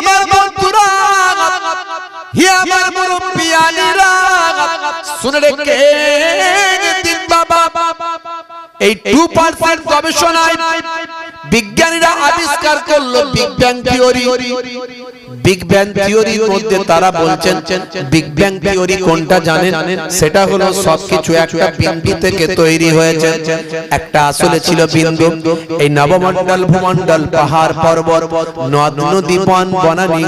আমার বন্ধুরা হি আমার মুরব্বিয়ানিরা শুনে রেখে দিন বাবা এই টু পার্সেন্ট গবেষণায় বিজ্ঞানীরা আবিষ্কার করল বিজ্ঞান থিওরি বিগ ব্যাং থিওরির মধ্যে তারা বলছেন বিগ ব্যাং থিওরি কোনটা জানেন? সেটা হলো সবকিছু একটা বিন্দু থেকে তৈরি হয়েছে। একটা আসলে ছিল বিন্দু। এই নবমণ্ডল ভূমণ্ডল পাহাড় পর্বত নদ নদী বন বনানী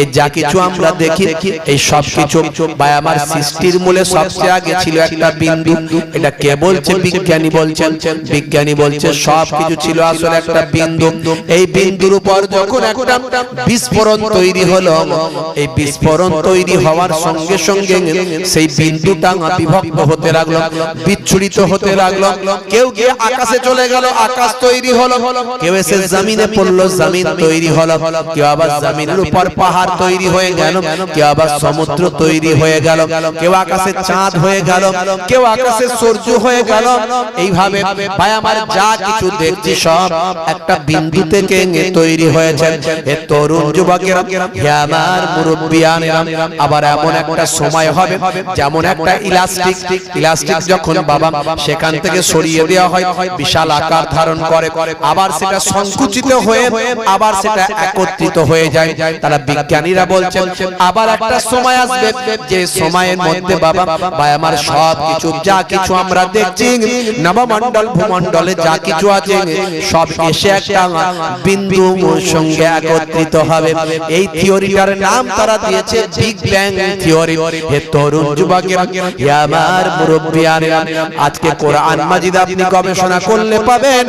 এই যা কিছু আমরা দেখি এই সব কিছু বা আমার সৃষ্টির মূলে সবচেয়ে আগে ছিল একটা বিন্দু। এটা কে বলছে? বিজ্ঞানী বলছেন। বিজ্ঞানী বলছে সব কিছু ছিল আসলে একটা বিন্দু। এই বিন্দুর উপর যখন একটা বিস্ফোরণ তৈরি হলো, এই বিস্ফোরণ তৈরি হওয়ার সঙ্গে সঙ্গে সেই বিন্দুটা বিভক্ত হতে লাগল, বিচ্ছুরিত হতে লাগল। কেউ গিয়ে আকাশে চলে গেল, আকাশ তৈরি হলো। কেউ এসে জমিনে পড়ল, জমিন তৈরি হলো। কেউ আবার জমিনের উপর পাহাড় তৈরি হয়ে গেল, কেউ আবার সমুদ্র তৈরি হয়ে গেল, কেউ আকাশে চাঁদ হয়ে গেল, কেউ আকাশে সূর্য হয়ে গেল। এইভাবে ভাই, আমার যা কিছু দেখছি সব একটা বিন্দু থেকে তৈরি হয়েছে। এ তরুণ যুবকেরা হে আমার মুরব্বিয়ানেরা আবার এমন একটা সময় হবে যেমন একটা ইলাস্টিক ইলাস্টিক যখন বাবা সেখান থেকে সরিয়ে দেওয়া হয় বিশাল আকার ধারণ করে আবার সেটা সংকুচিত হয়ে আবার সেটা একত্রিত হয়ে যায় তারা বিজ্ঞানীরা বলছেন আবার একটা সময় আসবে যে সময়ের মধ্যে বাবা ভাই আমার সব কিছু যা কিছু আমরা দেখছি নবমণ্ডল ভূমণ্ডলে যা কিছু আছে সব এসে একটা বিন্দু সঙ্গে একত্রিত হবে এই থিওরিটার নাম তারা দিয়েছে বিগ ব্যাং থিওরি হে তরুণ যুবকেরা, হে আমার মুরব্বিয়ানেরা আজকে কোরআন মাজিদ আপনি গবেষণা করলে পাবেন।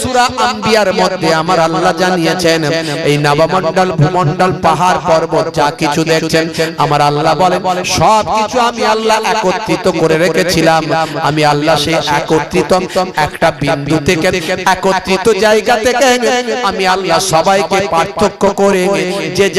সূরা আম্বিয়ার মধ্যে আমার আল্লাহ জানিয়েছেন, এই নবমণ্ডল, ভূমণ্ডল, পাহাড় পর্বত, যা কিছু দেখছেন, আমার আল্লাহ বলেন সব কিছু আমি আল্লাহ একত্রিত করে রেখেছিলাম। আমি আল্লাহ সেই একত্রিত, একটা বিন্দু থেকে একত্রিত জায়গা থেকে আমি আল্লাহ সবাইকে পার্থক্য করে যে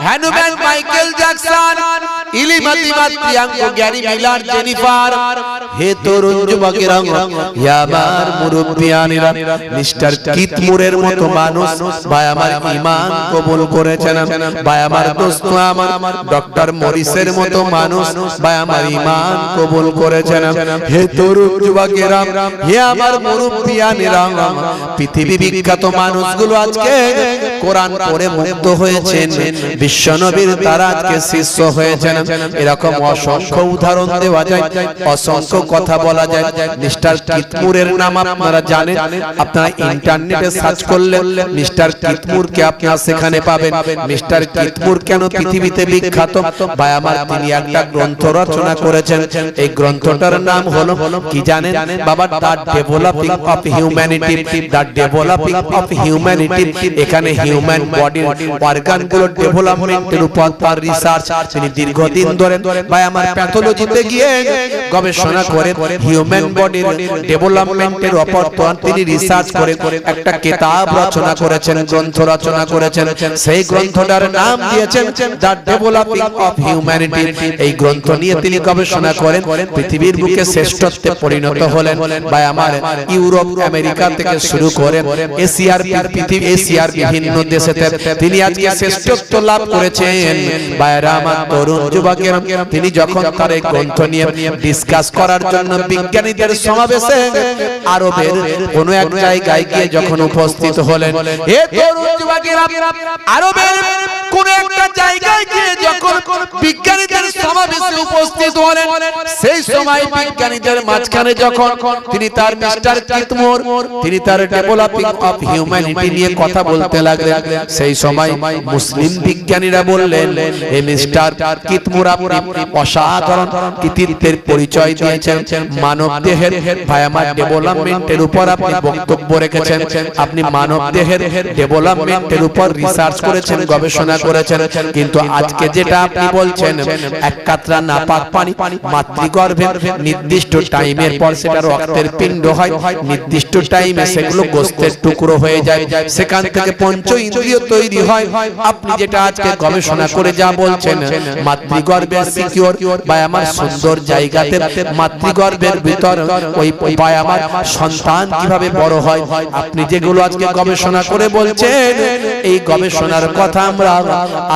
হ্যানুম্যান মাইকেল জ্যাকসন ইলিমাতি মাত্রিয়াঙ্কো গ্যারি মিলার জেনিফার হে তরুণ যুবকেরা হে আমার মুরব্বিয়ানেরা মিস্টার কিতমুরের মতো মানুষ ভাই আমার ঈমান কবুল করেছেন ভাই আমার দোস্ত আমার ডক্টর মরিসের মতো মানুষ ভাই আমার ঈমান কবুল করেছেন হে তরুণ যুবকেরা হে আমার মুরব্বিয়ানেরা পৃথিবী বিখ্যাত মানুষগুলো আজকে কোরআন পড়ে মুগ্ধ হয়েছেন বিশ্বনবীর তারা আজকে শিষ্য হয়েছেন এরকম অসংখ্য উদাহরণ দেওয়া যায় অসংখ্য কথা বলা যায়। মিস্টার কিতমুরের নাম আপনারা জানেন আপনারা ইন্টারনেটে সার্চ করলে মিস্টার কিতমুরকে আপনারা সেখানে পাবেন। মিস্টার কিতমুর কেন পৃথিবীতে বিখ্যাত? ভাই আমার তিনি একটা গ্রন্থ রচনা করেছেন। এই গ্রন্থটার নাম হলো কি জানেন? বাবা the developing of humanity the developing of humanity এখানে হিউম্যান বডির অর্গানগুলো ডেভেলপমেন্টের উপর তার রিসার্চ তিনি দীর্ঘদিন ধরে ভাই আমার প্যাথোলজিতে গিয়ে গবেষণা করে হিউম্যান বডির ডেভেলপমেন্টের উপর তিনি রিসার্চ করে একটা কিতাব রচনা করেছেন গ্রন্থ রচনা করেছেন সেই গ্রন্থটার নাম দিয়েছেন দ্য ডেভেলপিং অফ হিউম্যানিটি এই গ্রন্থ নিয়ে তিনি গবেষণা করেন পৃথিবীর বুকে শ্রেষ্ঠত্বে পরিণত হলেন। ভাই আমার ইউরোপ আমেরিকা থেকে শুরু করে এশিয়ার পৃথিবী এশিয়ার বিভিন্ন দেশেতে তিনি আজকে শ্রেষ্ঠত্ব লাভ করেছেন। ভাইরা আমার তিনি যখন তার এই গ্রন্থ নিয়ে ডিসকাস করার জন্য বিজ্ঞানীদের সমাবেশে আরবের কোন এক জায়গায় গিয়ে যখন উপস্থিত হলেন যুবকেরা, আরবের কোন একটা জায়গায় গিয়ে যখন বিজ্ঞানীদের সমাবেশে উপস্থিত হলেন, সেই সময় বিজ্ঞানীদের মাঝখানে যখন তিনি তার মিস্টার কিতমোর, তিনি তার ডেভেলপিং অফ হিউম্যানিটি নিয়ে কথা বলতে লাগলেন, সেই সময় মুসলিম বিজ্ঞানীরা বললেন মিস্টার কিতমোর আপনি অসাধারণ কৃতিত্বের পরিচয় দিয়েছেন, মানব দেহের ভাই আমার ডেভেলপমেন্টের উপর আপনি বক্তব্য রেখেছেন, আপনি মানব দেহের ডেভেলপমেন্টের উপর রিসার্চ করেছেন, গবেষণা করেছেন। কিন্তু আজকে যেটা আপনি বলছেন, এক কাতরা পানি মাতৃগর্ভে নির্দিষ্ট টাইমের পর সেটা রক্তের পিণ্ড হয়, নির্দিষ্ট টাইমে সেগুলো গোস্তের টুকরো হয়ে যায়, সেখান থেকে পঞ্চ ইন্দ্রিয় তৈরি হয়। আপনি যেটা আজকে গবেষণা করে যা বলছেন মাতৃগর্ভের সিকিউর বা আমার সুন্দর জায়গাতে মাতৃগর্ভের ভিতর ওই বা আমার সন্তান কীভাবে বড় হয়, আপনি যেগুলো আজকে গবেষণা করে বলছেন, এই গবেষণার কথা আমরা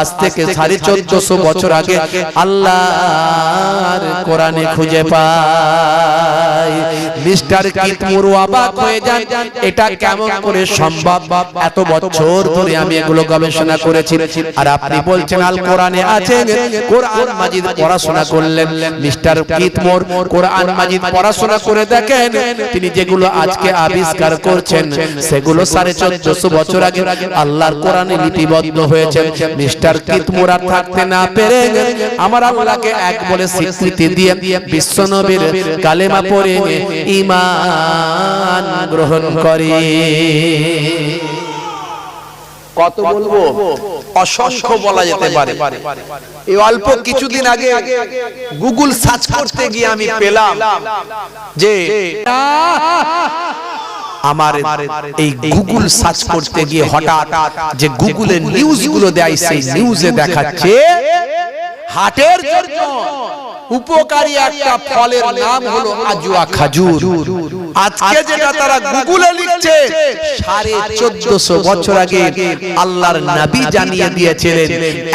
আজ থেকে সাড়ে চোদ্দশো বছর আগে আল্লাহর কোরআনে খুঁজে পাই। মিস্টার কিতমুর অবাক হয়ে যান এটা কেমন করে সম্ভব? এত বছর ধরে আমি এগুলো গবেষণা করেছি। আর আপনি বলছেন আল কোরআনে আছে কোরআন মাজিদ পড়াশোনা করলেন। মিস্টার কিতমুর কোরআন মাজিদ পড়াশোনা করে দেখেন তিনি যেগুলো আজকে আবিষ্কার করছেন সেগুলো সাড়ে চোদ্দশো বছর আগে আল্লাহর কোরআনে লিপিবদ্ধ হয়েছে। মিস্টার কিতমুর থাকতে না পেরে আমার আল্লাহকে এক বলে স্বীকৃতি দিয়ে বিশ্বনবীর কালেমা পড়ে ইমান গ্রহণ করে। কত বলব? অসংখ্য বলা যেতে পারে। এই অল্প কিছুদিন আগে গুগল সার্চ করতে গিয়ে আমি পেলাম যে আমার এই গুগল সার্চ করতে গিয়ে হঠাৎ যে গুগলের নিউজগুলো দেয়, সেই নিউজে দেখাচ্ছে হাটের জন্য উপকারী একটা ফলের নাম হলো আজুয়া খাজুর। আজকে যেটা তারা গুগলে লিখছে সাড়ে চোদ্দশো বছর আগে আল্লাহর নবী জানিয়ে দিয়েছিলেন,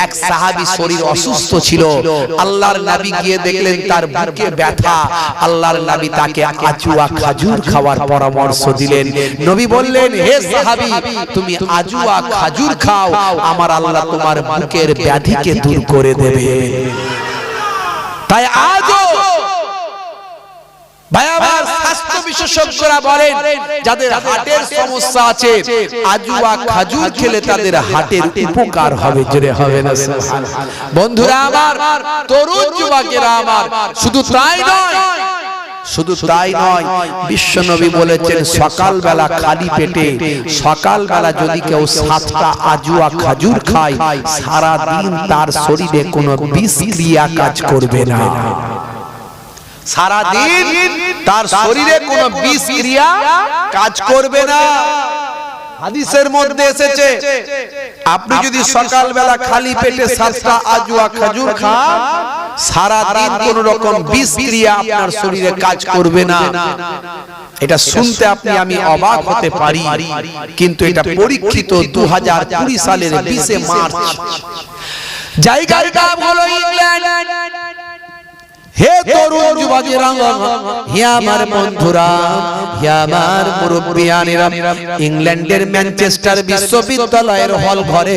এক সাহাবী শরীর অসুস্থ ছিল। আল্লাহর নবী গিয়ে দেখলেন তার বুকে ব্যথা। আল্লাহর নবী তাকে আজুয়া খাজুর খাওয়ার পরামর্শ দিলেন। নবী বললেন, হে সাহাবী, তুমি আজুয়া খাজুর খাও, আমার আল্লাহ তোমার বুকের ব্যাধিকে দূর করে দেবে। তাই আজও ভাই আমার স্বাস্থ্য বিশেষজ্ঞরা বলেন যাদের হার্টের সমস্যা আছে আজুয়া খাজুর খেলে তাদের হার্টের উপকার হবে জোরে হবে না বন্ধুরা আমার তরুণ যুবকেরা আমার শুধু তাই নয় শুধু তাই নয় বিশ্বনবী বলেছেন সকালবেলা খালি পেটে সকালবেলা যদি কেউ সাতটা আজুয়া খাজুর খায় সারা দিন তার শরীরে কোনো বিষক্রিয়া কাজ করবে না। সারা দিন তার শরীরে কোনো বিষক্রিয়া কাজ করবে না। হাদিসের মধ্যে এসেছে আপনি যদি সকালবেলা খালি পেটে সাতটা আজুয়া খাজুর খান সারা দিন কোন রকম বিষক্রিয়া আপনার শরীরে কাজ করবে না। এটা শুনতে আপনি আমি অবাক হতে পারি কিন্তু এটা পরীক্ষিত দু সালের বিশে মার্চ। জায়গার নাম হলো ইংল্যান্ড। হে তরুণ যুবকেরা হে আমার বন্ধুরা হে আমার মুরব্বিয়ানেরা ইংল্যান্ডের ম্যানচেস্টার বিশ্ববিদ্যালয়ের হল ঘরে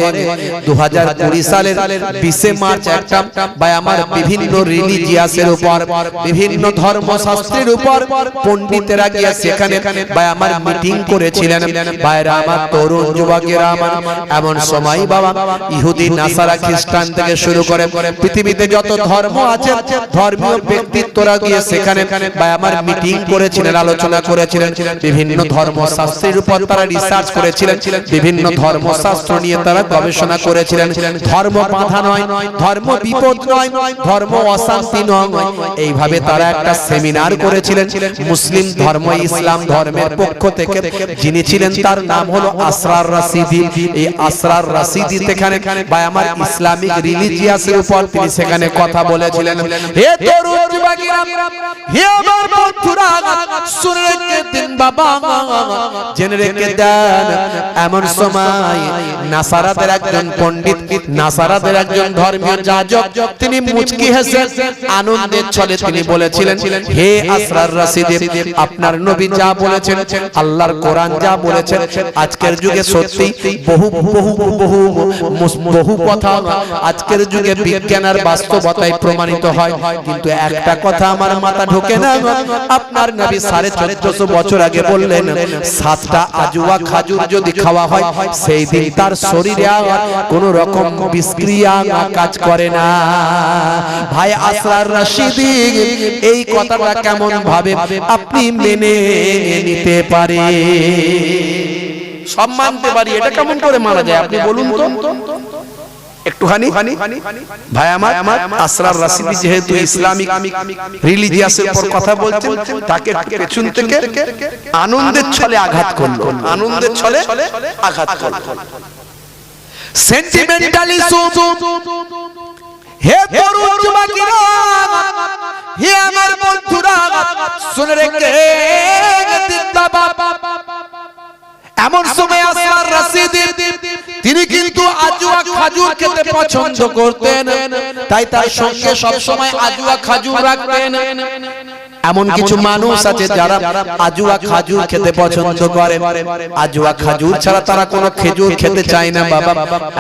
2020 সালের 20 মার্চ একটা বা আমার বিভিন্ন রিলিজিয়াসের উপর বিভিন্ন ধর্মশাস্ত্রের উপর পণ্ডিতেরা গিয়ে সেখানে বা আমার মিটিং করেছিলেন। ভাইরা আমার তরুণ যুবকেরা আমার এমন সময় বাবা ইহুদি নাসারা খ্রিস্টান থেকে শুরু করে পৃথিবীতে যত ধর্ম আছে ধর্মীয় ব্যক্তিত্বরা গিয়ে সেখানে বা আমার মিটিং করেছিলেন আলোচনা করেছিলেন বিভিন্ন ধর্মশাস্ত্রের উপর তারা রিসার্চ করেছিলেন বিভিন্ন ধর্মশাস্ত্র নিয়ে তারা গবেষণা করেছিলেন ধর্ম বাধা নয় ধর্ম বিপদ নয় ধর্ম অশান্তি নয় এইভাবে তারা একটা সেমিনার করেছিলেন মুসলিম ধর্ম ইসলাম ধর্মের পক্ষ থেকে যিনি ছিলেন তার নাম হলো আসরার রাশিদি। এই আসরার রাশিদি সেখানে বা আমার ইসলামিক রিলিজিয়াসের উপর তিনি সেখানে কথা বলেছিলেন হে তরুণ যুবকেরা হে আমার বন্ধুরা শুনে রেখে দিন বাবা। জেনে রেখে দেন এমন সময় নাসারাদের একজন পণ্ডিত নাসারাদের একজন ধর্মীয় যাজক তিনি মুচকি হেসে আনন্দের ছলে তিনি বলেছিলেন হে আসরার রাশিদে আপনার নবী যা বলেছেন আল্লাহর কোরআন যা বলেছেন আজকের যুগে সত্যি বহু বহু বহু বহু কথা আজকের যুগে বিজ্ঞান আর বাস্তবতায় প্রমাণিত হয় কিন্তু একটা কথা আমার মাথা ঢোকে না, আপনার নবী সাড়ে চোদ্দশো বছর আগে বললেন, সাতটা আজুয়া খাজুর যদি খাওয়া হয়, সেই দিন তার শরীরে কোন রকম বিষক্রিয়া কাজ করে না। ভাই আসরার রাশিদি, এই কথাটা কেমন ভাবে আপনি মেনে নিতে পারে সব মানতে পারি এটা কেমন করে মারা যায়? আপনি বলুন তো। একটুখানি। ভাই আমার, আসরার রাশিদি যেহেতু ইসলামিক রিলিজিয়াসের উপর কথা বলছেন, তাকে পেছন থেকে আনন্দের ছলে আঘাত করল। আনন্দের ছলে আঘাত করল। সেন্টিমেন্টালিজম হে তরুণ যুবকেরা, হে আমার বন্ধুরা, শুনে রেখে জিন্দাবাদ এমন সময় আসলার রাশিদি তিনি কিন্তু আজুয়া খাজুর খেতে পছন্দ করতেন। তাই তার সঙ্গে সব সময় আজুয়া খাজুর রাখতেন। এমন কিছু মানুষ আছে যারা আজুয়া খাজুর খেতে পছন্দ করে। আজুয়া খাজুর ছাড়া তারা কোনো খেজুর খেতে চায় না বাবা।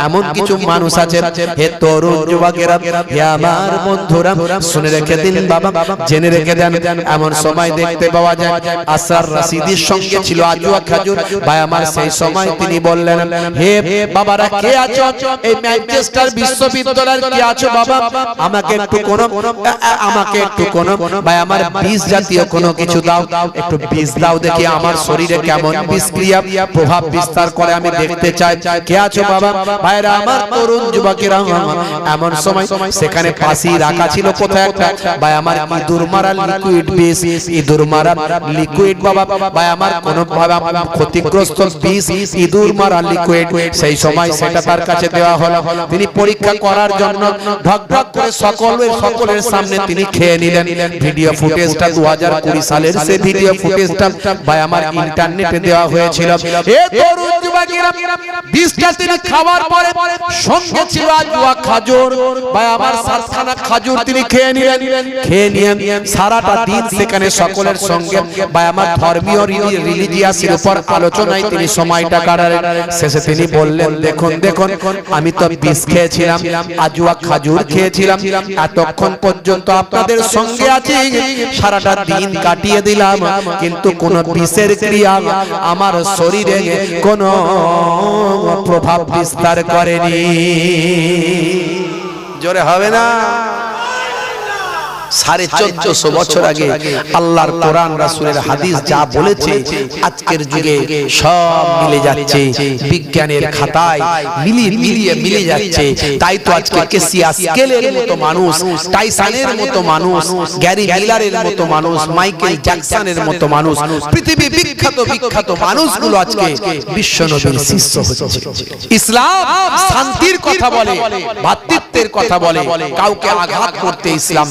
এমন কিছু মানুষ আছে। হে তরুণ যুবকেরা হে আমার বন্ধুরা শুনে রেখে দিন বাবা। জেনে রেখে দেন এমন সময় দেখতে পাওয়া যায় আসার রাশিদির সঙ্গে ছিল আজুয়া খাজুর। ভাই আমার সেই সময় তিনি বললেন হে বাবারা কে আছো? এই ম্যানচেস্টার বিশ্ববিদ্যালয়ের কি আছো বাবা? আমাকে একটু কোন আমাকে একটু কোন ভাই আমার বীজ জাতীয় কোনো কিছু দাও, একটু বীজ দাও দেখি আমার শরীরে কেমন বিষক্রিয়া প্রভাব বিস্তার করে, আমি দেখতে চাই। কে আছো বাবা? ভাইরা, আমার তরুণ যুবকেরা, এমন সময় সেখানে পাশি রাখা ছিল কোথায় একটা? ভাই, আমার ইঁদুর মারা লিকুইড বিষ, ইঁদুর মারা লিকুইড বাবা। ভাই, আমার কোন ক্ষতিগ্রস্ত বিষ, ইঁদুর মারা লিকুইড সেই সময় সেটা তার কাছে দেওয়া হলো। তিনি পরীক্ষা করার জন্য ঢক ঢক করে সকলের সকলের সামনে তিনি খেয়ে নিলেন। ভিডিও ফুটেজটা দু হাজার কুড়ি সালের সে ভিডিও ফুটেজটা বা আমার ইন্টারনেটে দেওয়া হয়েছিল। এ তরুণ বিষটা আলোচনায় তিনি সময়টা কাটালেন। শেষে তিনি বললেন, দেখুন দেখুন, আমি তো বিষ খেয়েছিলাম আজুয়া খাজুর খেয়েছিলাম। এতক্ষণ পর্যন্ত আপনাদের সঙ্গে আছি। সারাটা দিন কাটিয়ে দিলাম। কিন্তু কোন বিষের ক্রিয়া আমার শরীরে কোনো প্রভাব বিস্তার করেনি। জোরে হবে না? সাড়ে চোদ্দশো বছর আগে আল্লাহর কোরআন রাসুলের হাদিস যা বলেছে আজকের যুগে সব মিলে যাচ্ছে বিজ্ঞানের খাতায় মিলিয়ে মিলিয়ে মিলে যাচ্ছে। তাই তো আজকে কেসিয়া স্কেলের মতো মানুষ টাইসানের মতো মানুষ গ্যারি মিলারের মতো মানুষ মাইকেল জ্যাকসনের মতো মানুষ পৃথিবী বিখ্যাত বিখ্যাত মানুষগুলো আজকে বিশ্ব নবীর শিষ্য হচ্ছে ইসলাম শান্তির কথা বলে ভাতৃত্বের কথা বলে কাউকে আঘাত করতে ইসলাম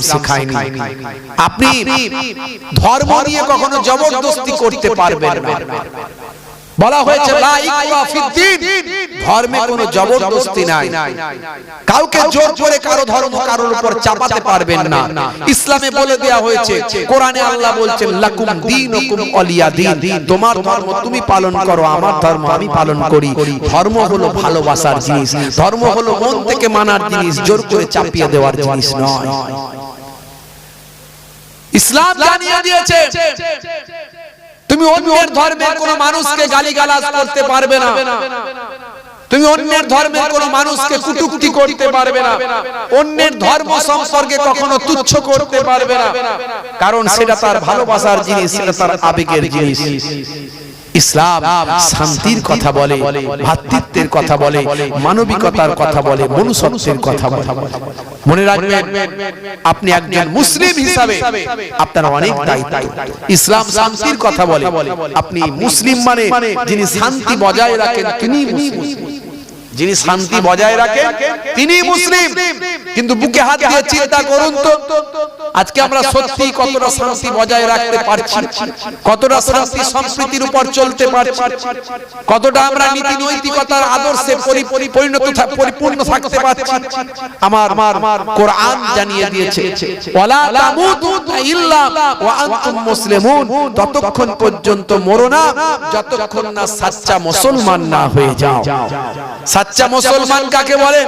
আপনি ধর্ম নিয়ে কখনো জবরদস্তি করতে পারবেন না। বলা হয়েছে ধর্মে কোনো জবরদস্তি নাই। কাউকে জোর করে কারও ধর্ম কারোর উপর চাপাতে পারবেন না। ইসলামে বলে দেয়া হয়েছে কোরআনে আল্লাহ বলছেন লাকুম দীনুকুম ওয়ালিয়া দীন তোমার ধর্ম তুমি পালন করো আমার ধর্ম আমি পালন করি। ধর্ম হলো ভালোবাসার জিনিস। ধর্ম হলো মন থেকে মানার জিনিস জোর করে চাপিয়ে দেওয়ার জিনিস নয়। ইসলাম জানিয়ে দিয়েছে। তুমি অন্যের ধর্মের কোন মানুষকে গালিগালাজ করতে পারবে না। তুমি অন্যের ধর্মের কোন মানুষকে কুটুক্তি করতে পারবে না। অন্যের ধর্ম সম্পর্কে কখনো তুচ্ছ করতে পারবে না। কারণ সেটা তার ভালোবাসার জিনিস, সেটা তার আবেগের জিনিস। ইসলাম শান্তির কথা বলে, ভাতৃত্বের কথা বলে, মানবিকতার কথা বলে, মনুষ্যত্বের কথা বলে। মনে রাখবেন, আপনি একজন মুসলিম হিসাবে আপনার অনেক দায়িত্ব। ইসলাম শান্তির কথা বলে, আপনি মুসলিম মানে যিনি শান্তি বজায় রাখেন তিনি যিনি শান্তি বজায় রাখেন তিনি মুসলিম। কিন্তু বুকে হাত দিয়ে চিন্তা করুন তো আজকে আমরা সত্যি কতটা শান্তি বজায় রাখতে পারছি? কতটা শান্তি সংস্কৃতির উপর চলতে পারছি? কতটা আমরা নীতি নৈতিকতার আদর্শে পরিণত পরিপূর্ণ থাকতে পারছি? আমার আমার কোরআন জানিয়ে দিয়েছে। ওয়ালা তামুতুনা ইল্লা ওয়া আনতুম মুসলিমুন। ততক্ষণ পর্যন্ত মরো না যতক্ষণ না সাচ্চা মুসলমান না হয়ে যাও। সাচ্চা মুসলমান কাকে বলে?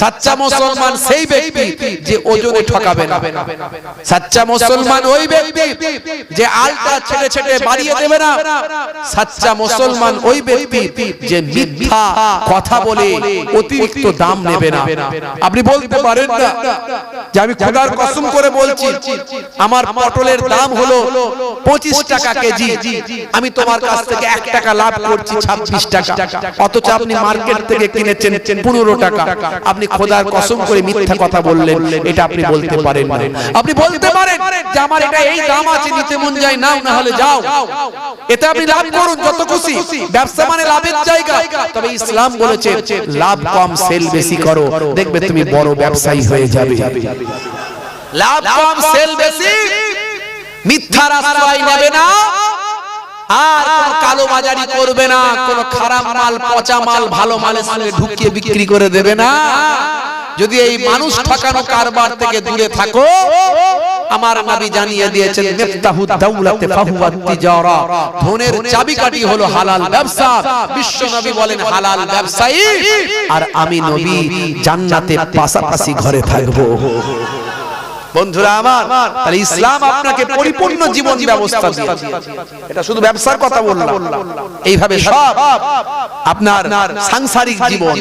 সাচ্চা মুসলমান সেই ব্যক্তি যে ওজনে ঠকাবে না। সাচ্চা মুসলমান ওই ব্যক্তি যে আলটা ছেড়ে ছেড়ে বাড়িয়ে দেবে না। সাচ্চা মুসলমান ওই ব্যক্তি যে মিথ্যা কথা বলে অতিরিক্ত দাম নেবে না। আপনি বলতে পারেন না যে আমি খোদার কসম করে বলছি আমার পটলের দাম হলো পঁচিশ টাকা কেজি। আমি তোমার কাছ থেকে এক টাকা লাভ করছি ছাব্বিশ টাকা। অথচ আপনি মার্কেট থেকে কিনেছেন পনেরো টাকা। আপনি খোদার কসম করে মিথ্যা কথা বললেন এটা আপনি বলতে পারেন না। আপনি বলতে পারেন যে আমার এটা এই দাম আছে নিতে মন যায় নাও না হলে যাও। এতে আপনি লাভ করুন যত খুশি। ব্যবসা মানে লাভের জায়গা। তবে ইসলাম বলেছে লাভ কম সেল বেশি করো। দেখবে তুমি বড় ব্যবসায়ী হয়ে যাবে। লাভ কম সেল বেশি। মিথ্যার আশ্রয় নেবে না। আর কোনো কালো বাজারি করবে না, কোনো খারাপ মাল, পচা মাল, ভালো মালের সঙ্গে ঢুকিয়ে বিক্রি করে দেবে না। যদি এই মানুষ ঠকানো কারবার থেকে দূরে থাকো, আমার নবী জানিয়ে দিয়েছেন, মিফতাহু দাওলাতে ফাহুয়া তিজারা। ধনের চাবিকাঠি হলো হালাল ব্যবসা। বিশ্ব নবী বলেন, হালাল ব্যবসায়ী আর আমি নবী জান্নাতে পাশাপাশি ঘরে থাকব। বন্ধুরা আমার তাহলে ইসলাম আপনাকে পরিপূর্ণ জীবন ব্যবস্থা দিয়েছে। এটা শুধু ব্যবসার কথা বললাম। এইভাবে সব আপনার সাংসারিক জীবন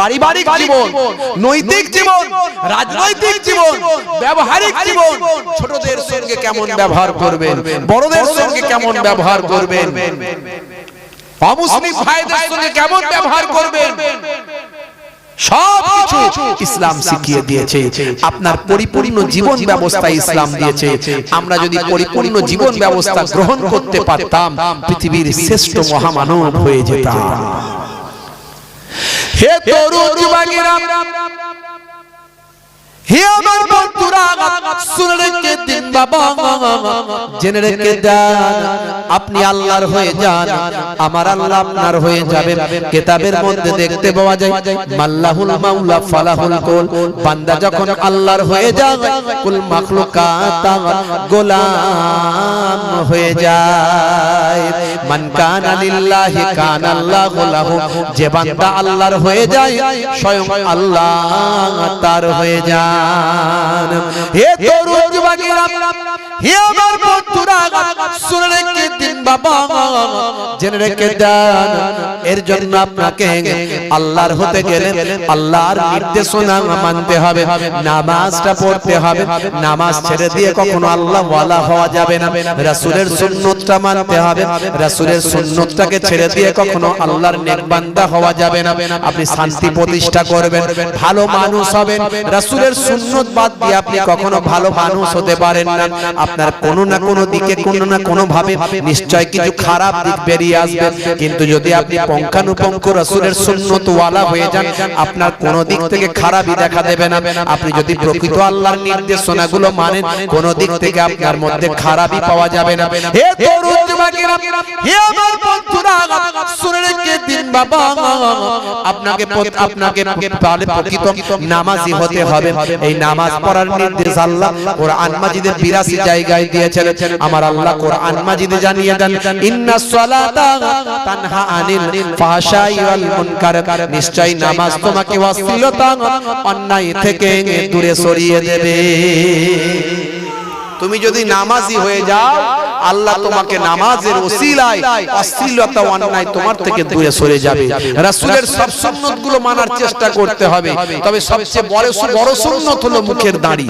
পারিবারিক জীবন নৈতিক জীবন রাজনৈতিক জীবন ব্যবহারিক জীবন ছোটদের সঙ্গে কেমন ব্যবহার করবেন বড়দের সঙ্গে কেমন ব্যবহার করবেন অমুসলিম ভাইদের সঙ্গে কেমন ব্যবহার করবেন? সব কিছু ইসলাম শিখিয়ে দিয়েছে। আপনার পরিপূর্ণ জীবন ব্যবস্থা ইসলাম দিয়েছে। আমরা যদি পরিপূর্ণ জীবন ব্যবস্থা গ্রহণ করতে পারতাম পৃথিবীর শ্রেষ্ঠ মহামানব হয়ে যেতাম। হে তরুণ যুবকেরা হে আমার বন্ধুরা, শুনে রেখে দিন বাবা। জেনে রেখে দেন, আপনি আল্লাহর হয়ে যান, আমার আল্লাহ আপনার হয়ে যাবে। কিতাবের মধ্যে দেখতে পাওয়া যায়, মাল্লাহুল মাওলা ফালাহুল কুল। বান্দা যখন আল্লাহর হয়ে যায়, কুল মাখলুকাত গোলাম হয়ে যায়। মান কানা লিল্লাহি কানা আল্লাহু লাহু। যে বান্দা আল্লাহর হয়ে যায়, স্বয়ং আল্লাহ তার হয়ে যান এর জন্য আপনাকে আল্লাহর হতে গেলে আল্লাহর নির্দেশনা মানতে হবে। নামাজটা পড়তে হবে। নামাজ ছেড়ে দিয়ে কখনো আল্লাহ ওয়ালা হওয়া যাবে না। রাসূলের সুন্নতটা মানতে হবে। রাসূলের সুন্নতটাকে ছেড়ে দিয়ে কখনো আল্লাহর নেক হওয়া যাবে না। আপনি শান্তি প্রতিষ্ঠা করবেন। ভালো মানুষ হবেন। রাসূলের সুন্নত বাদ দিয়ে আপনি কখনো ভালো মানুষ হতে পারেন না আপনার কোনো না কোনো দিকে কোনো না কোনো ভাবে নিশ্চয় কিছু খারাপ দিক বেরিয়ে আসবে কিন্তু যদি আপনি পঙ্খানুপঙ্খ রাসূলের সুন্নত ওয়ালা হয়ে যান আপনার কোনো দিক থেকে খারাপই দেখা দেবে না আপনি যদি প্রকৃত আল্লাহর নির্দেশনাগুলো মানেন কোনো দিক থেকে আপনার মধ্যে খারাপই পাওয়া যাবে না হে তরুণ যুবকেরা হে আমার বন্ধুরা শুনে রেখে দিন বাবা আপনাকে আপনাকে তাহলে প্রকৃত নামাজি হতে হবে এই নামাজ পড়ার নির্দেশ আল্লাহ কোরআন মাজিদের 82 জায়গায় দিয়েছেন। আমার আল্লাহ কোরআন মাজিদে জানিয়ে দেন ইন্না সালাতা তানহা আনিল ফাহশাই ওয়াল মুনকার। নিশ্চয় নামাজ তোমাকে অশ্লীলতা অন্যায় থেকে দূরে সরিয়ে দেবে। তুমি যদি নামাজি হয়ে যাও আল্লাহ তোমাকে নামাজের ওসিলায় অশ্লীলতা অন্যায় তোমার থেকে দূরে সরে যাবে। রাসূলের সব সুন্নতগুলো মানার চেষ্টা করতে হবে। তবে সবচেয়ে বড় বড় সুন্নত হলো মুখের দাড়ি।